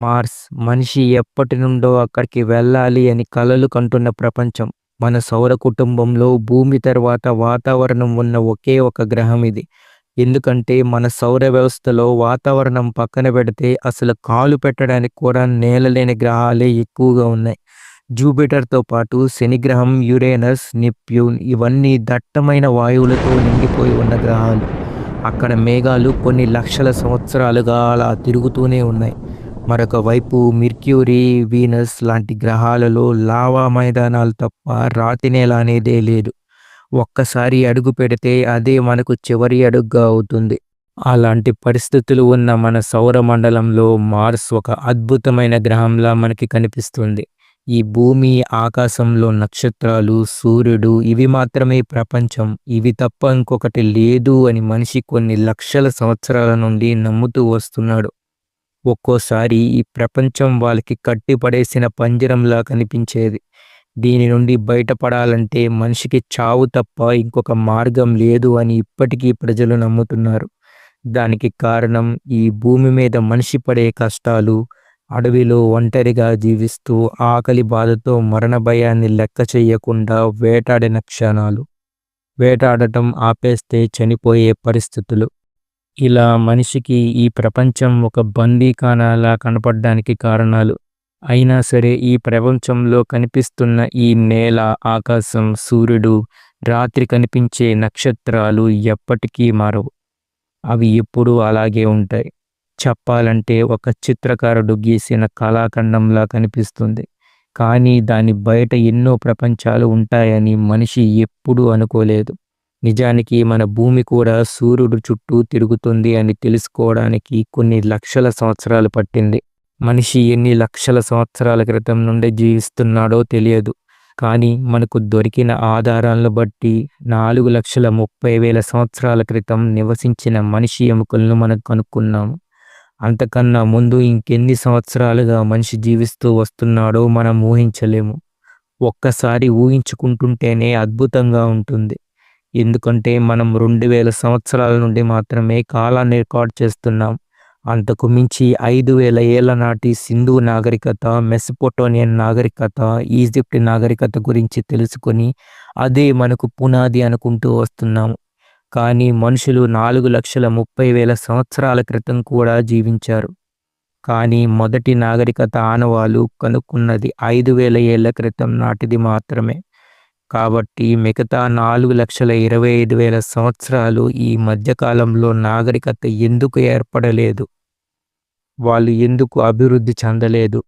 Mars మనిషి ఎప్పటి నుండో అక్కడికి వెళ్ళాలి అని కలలు కంటున్న ప్రపంచం. మన సౌర కుటుంబంలో భూమి తర్వాత వాతావరణం ఉన్న ఒకే ఒక గ్రహం ఇది. ఎందుకంటే మన సౌర వ్యవస్థలో వాతావరణం పక్కన పెడితే అసలు కాలు పెట్టడానికి కూడా నేలలేని గ్రహాలే ఎక్కువగా ఉన్నాయి. జూపిటర్‌తో పాటు శనిగ్రహం యురేనస్, నిప్యూన్ ఇవన్నీ దట్టమైన వాయువులతో నిండిపోయి ఉన్న గ్రహాలు. అక్కడ మేఘాలు కొన్ని లక్షల సంవత్సరాలుగా అలా తిరుగుతూనే ఉన్నాయి. మరొక వైపు మిర్క్యూరీ వీనస్ లాంటి గ్రహాలలో లావా మైదానాలు తప్ప రాతి నేల అనేదే లేదు. ఒక్కసారి అడుగు పెడితే అదే మనకు చివరి అడుగుగా అవుతుంది. అలాంటి పరిస్థితులు ఉన్న మన సౌర మండలంలో మార్స్ ఒక అద్భుతమైన గ్రహంలా మనకి కనిపిస్తుంది. ఈ భూమి, ఆకాశంలో నక్షత్రాలు, సూర్యుడు ఇవి మాత్రమే ప్రపంచం. ఇవి తప్ప ఇంకొకటి లేదు అని మనిషి కొన్ని లక్షల సంవత్సరాల నుండి నమ్ముతూ వస్తున్నాడు. ఒక్కోసారి ఈ ప్రపంచం వాళ్ళకి కట్టిపడేసిన పంజరంలా కనిపించేది. దీని నుండి బయటపడాలంటే మనిషికి చావు తప్ప ఇంకొక మార్గం లేదు అని ఇప్పటికీ ప్రజలు నమ్ముతున్నారు. దానికి కారణం ఈ భూమి మీద మనిషి పడే కష్టాలు, అడవిలో ఒంటరిగా జీవిస్తూ ఆకలి బాధతో మరణ భయాన్ని లెక్క చేయకుండా వేటాడిన క్షణాలు. వేటాడటం ఆపేస్తే చనిపోయే పరిస్థితులు. ఇలా మనిషికి ఈ ప్రపంచం ఒక బందీఖానాలా కనపడ్డానికి కారణాలు. అయినా సరే ఈ ప్రపంచంలో కనిపిస్తున్న ఈ నేల, ఆకాశం, సూర్యుడు, రాత్రి కనిపించే నక్షత్రాలు ఎప్పటికీ మారవు. అవి ఎప్పుడూ అలాగే ఉంటాయి. చెప్పాలంటే ఒక చిత్రకారుడు గీసిన కళాఖండంలా కనిపిస్తుంది. కానీ దాని బయట ఎన్నో ప్రపంచాలు ఉంటాయని మనిషి ఎప్పుడూ అనుకోలేదు. నిజానికి మన భూమి కూడా సూర్యుడు చుట్టూ తిరుగుతుంది అని తెలుసుకోవడానికి కొన్ని లక్షల సంవత్సరాలు పట్టింది. మనిషి ఎన్ని లక్షల సంవత్సరాల క్రితం నుండి జీవిస్తున్నాడో తెలియదు. కానీ మనకు దొరికిన ఆధారాలను బట్టి నాలుగు లక్షల ముప్పై వేల సంవత్సరాల క్రితం నివసించిన మనిషి ఎముకలను మనం కనుక్కున్నాము. అంతకన్నా ముందు ఇంకెన్ని సంవత్సరాలుగా మనిషి జీవిస్తూ వస్తున్నాడో మనం ఊహించలేము. ఒక్కసారి ఊహించుకుంటుంటేనే అద్భుతంగా ఉంటుంది. ఎందుకంటే మనం రెండు వేల సంవత్సరాల నుండి మాత్రమే కాలాన్ని రికార్డ్ చేస్తున్నాం. అంతకు మించి ఐదు వేల ఏళ్ళ నాటి సింధు నాగరికత, మెస్పోటోనియన్ నాగరికత, ఈజిప్ట్ నాగరికత గురించి తెలుసుకొని అదే మనకు పునాది అనుకుంటూ వస్తున్నాము. కానీ మనుషులు నాలుగు లక్షల ముప్పై వేల సంవత్సరాల క్రితం కూడా జీవించారు. కానీ మొదటి నాగరికత ఆనవాలు కనుక్కున్నది ఐదు వేల ఏళ్ళ క్రితం నాటిది మాత్రమే. కాబట్టి మిగతా నాలుగు లక్షల ఇరవై ఐదు వేల సంవత్సరాలు ఈ మధ్యకాలంలో నాగరికత ఎందుకు ఏర్పడలేదు? వాళ్ళు ఎందుకు అభివృద్ధి చెందలేదు?